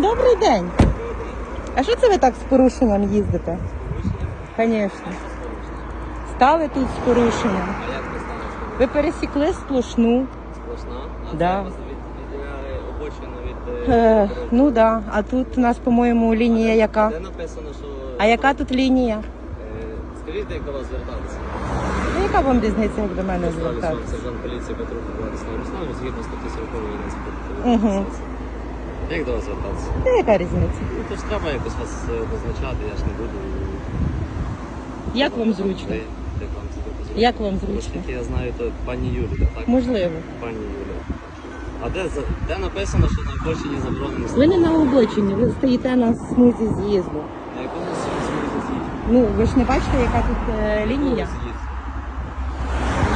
Добрий день. А що це ви так з порушенням їздите? Звісно. Стали тут з порушенням. А як ви станете? Ви пересікли сплошну. Сплошна? А Да. це вас від- відділяє обочину від... Е, дороги. ну так. Да. А тут у нас, по-моєму, лінія яка? Де написано, що... А яка тут лінія? Е, Скажіть, де до вас звертатися? Ну, яка вам різниця, як до мене звертатися? сержант поліції Петрук Владислав Русланович, згідно статті 40 інспектора. Мгм. Як до вас звертатися? Та яка різниця? Ну, то ж треба якось вас е, визначати, я ж не буду... Як вам зручно? Як вам це зручно? Як вам зручно? Оскільки я знаю, то пані Юлія, так? Можливо. Пані Юлія. А де, за- де написано, що на обочині заборонено Ви не на обочині, ви стоїте на смузі з'їзду. На якому з'їхати? Ну, ви ж не бачите, яка тут е, лінія?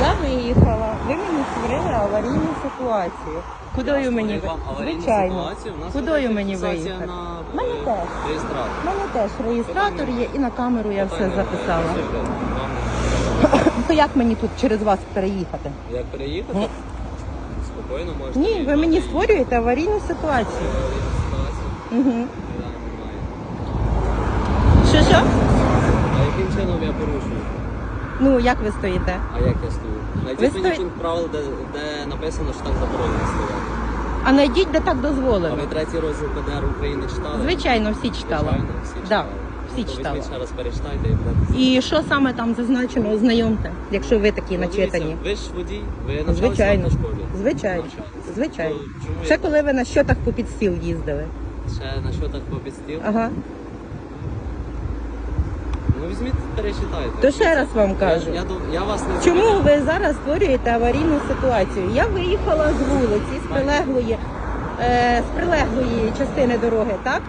Я виїхала, ви мені створили аварійну ситуацію. Кудою мені ви? Звичайно. Кудою мені виїхати? Мене е, теж. реєстратор. У мене теж реєстратор є і на камеру я все записала. То як мені тут через вас переїхати? Як переїхати? Ну. Спокійно можете. Ні, ви мені створюєте аварійну ситуацію. Немає. Що що? А яким чином я порушую? Ну як ви стоїте? А як я стою? Ви мені пункт правил, де, де написано, що так заборонено стояти. А найдіть, де так А дозволено. ви третій розділ ПДР України читали? Звичайно, всі читала. Звичайно, всі Да, читали. всі То читала. візьміть ще раз перечитайте і будете. І що саме там зазначено, ознайомте, якщо ви такі Ну, начитані. Ви ж водій, ви навчалися Звичайно, школі? звичайно, Навчалися. звичайно. То чому Ще я- коли ви на щотах по підстіл їздили. Ще на що так попістів? Ага. Ну візьміть, перечитайте. То ще раз вам кажу. Я, я, я вас не Чому ви зараз створюєте аварійну ситуацію? Я виїхала з вулиці, з прилеглої, е, з прилеглої частини дороги, так?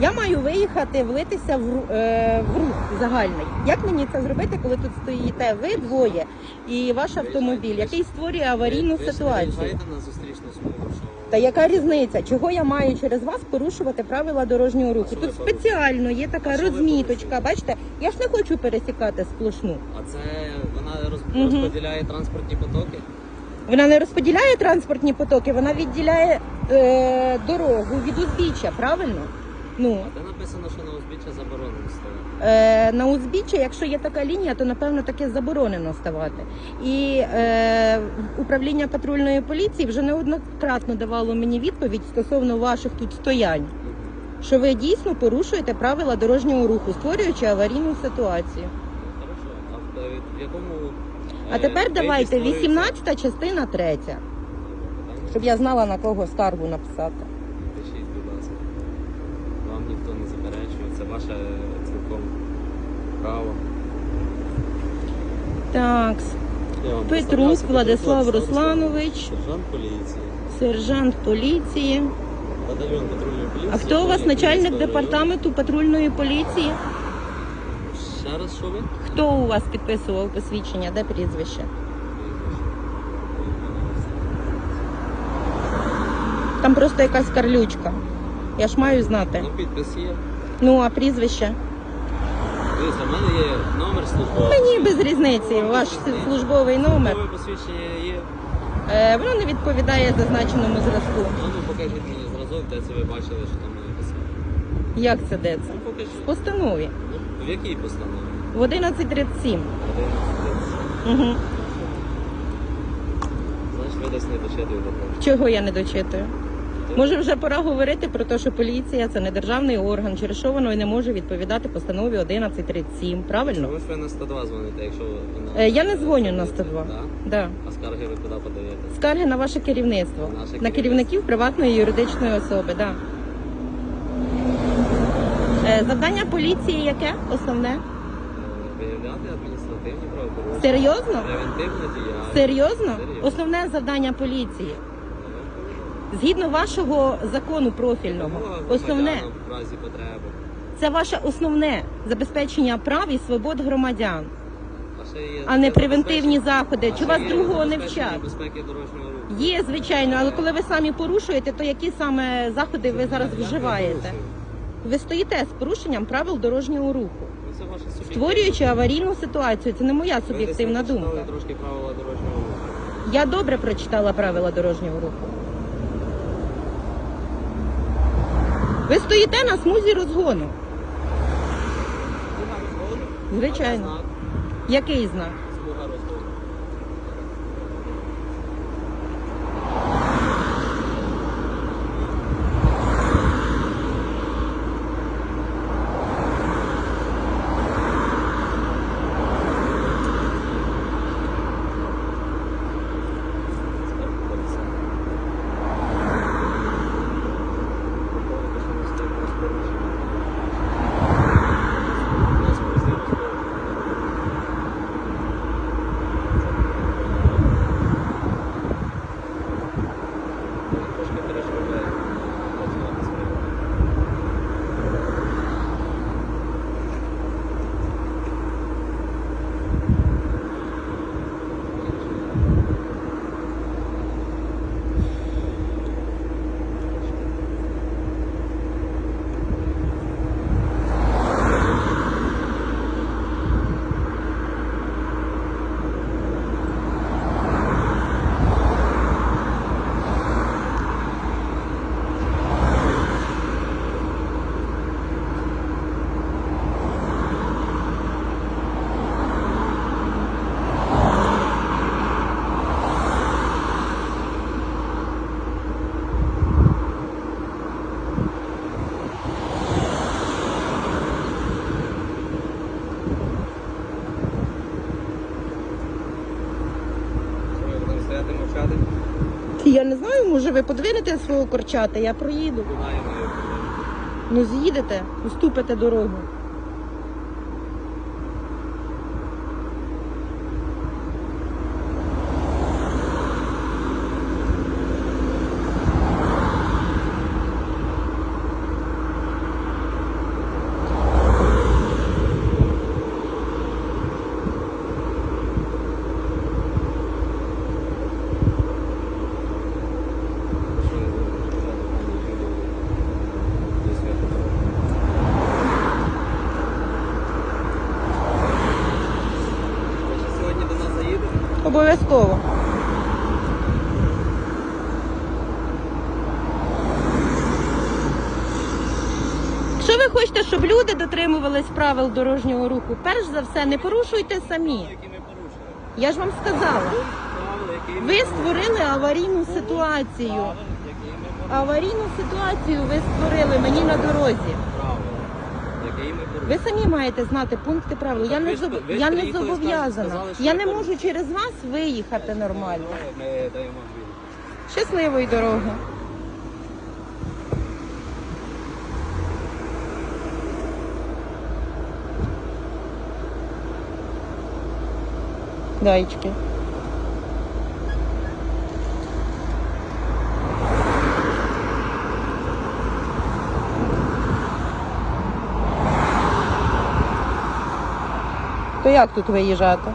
Я маю виїхати, влитися в, е, в рух загальний. Як мені це зробити, коли тут стоїте ви двоє і ваш автомобіль, який створює аварійну ситуацію? на зустрічну смугу, що... Та яка різниця? Чого я маю через вас порушувати правила дорожнього руху? Тут спеціально є така розміточка. Бачите, я ж не хочу пересікати сплошну. А це вона роз... Мгм. розподіляє транспортні потоки? Вона не розподіляє транспортні потоки, вона відділяє е, дорогу від узбіччя, правильно? Ну А де написано, що на узбіччя заборонено стояти? е, на узбіччя, якщо є така лінія, то напевно таке заборонено ставати. І е, управління патрульної поліції вже неоднократно давало мені відповідь стосовно ваших тут стоянь. Що ви дійсно порушуєте правила дорожнього руху, створюючи аварійну ситуацію. Ну, Хорошо. А в, е, в якому... А е, тепер давайте створюється? 18 частина 3, щоб я знала на кого скаргу написати. Ваше цілком право. Так, представлявся, Владислав Русланович. Сержант поліції. сержант поліції. Батальйон патрульної поліції. А хто у вас начальник департаменту патрульної поліції? Ще раз, що ви? Хто у вас підписував посвідчення? Де прізвище? Там просто якась карлючка. Я ж маю знати. Ну, підпис є. Ну, а прізвище? Дивіться, в мене є номер службовий. Мені без різниці. Ваш службовий номер. Службове посвідчення є. Е, воно не відповідає зазначеному зразку. А ну покажіть мені зразок, де це ви бачили, що там написано. Як це де це? Ну покажіть. В постанові. Ну, в якій постанові? В 11.37. 11.30. Угу. Значить, ви десь не дочитуєте. Чого я не дочитую? Може вже пора говорити про те, що поліція це не державний орган, через що воно і не може відповідати постанові 1137, правильно? Чому ж ви на 102 дзвоните, якщо ви на... Е, я не дзвоню на 102. Да? Да. А скарги ви куди подаєте? Скарги на ваше керівництво, Наше на керівництво. керівників приватної юридичної особи. Да. Е, Завдання поліції яке? Основне? Е, Виявляти адміністративні правопорушення. Серйозно? Превентивна діяльність. Серйозно? Серйозно. Основне завдання поліції. Згідно вашого закону профільного, основне в разі потреби. це ваше основне забезпечення прав і свобод громадян, А, не превентивні заходи. Чи вас другого не вчать? Є, звичайно, але коли ви самі порушуєте, то які саме заходи ви зараз вживаєте? Ви стоїте з порушенням правил дорожнього руху, Ну, створюючи аварійну ситуацію. Це не моя суб'єктивна думка. Я добре прочитала правила дорожнього руху. Ви стоїте на смузі розгону. Звичайно. Який знак? Я не знаю, може ви подвинете свого корчата, я проїду. Ну з'їдете, уступите дорогу. Що не буду казати, пані Юлію, до свята. Ви ще сьогодні до нас заїдете? Обов'язково. Якщо ви хочете, щоб люди дотримувались правил дорожнього руху, перш за все, не порушуйте самі. Я ж вам сказала. Ви створили аварійну ситуацію. Аварійну ситуацію ви створили мені на дорозі. Правил, який ми порушили. Ви самі маєте знати пункти правил. Я не зоб- я не зобов'язана. Я не можу через вас виїхати нормально. Ми даємо. Щасливої дороги. Даєчки. То як тут виїжджати?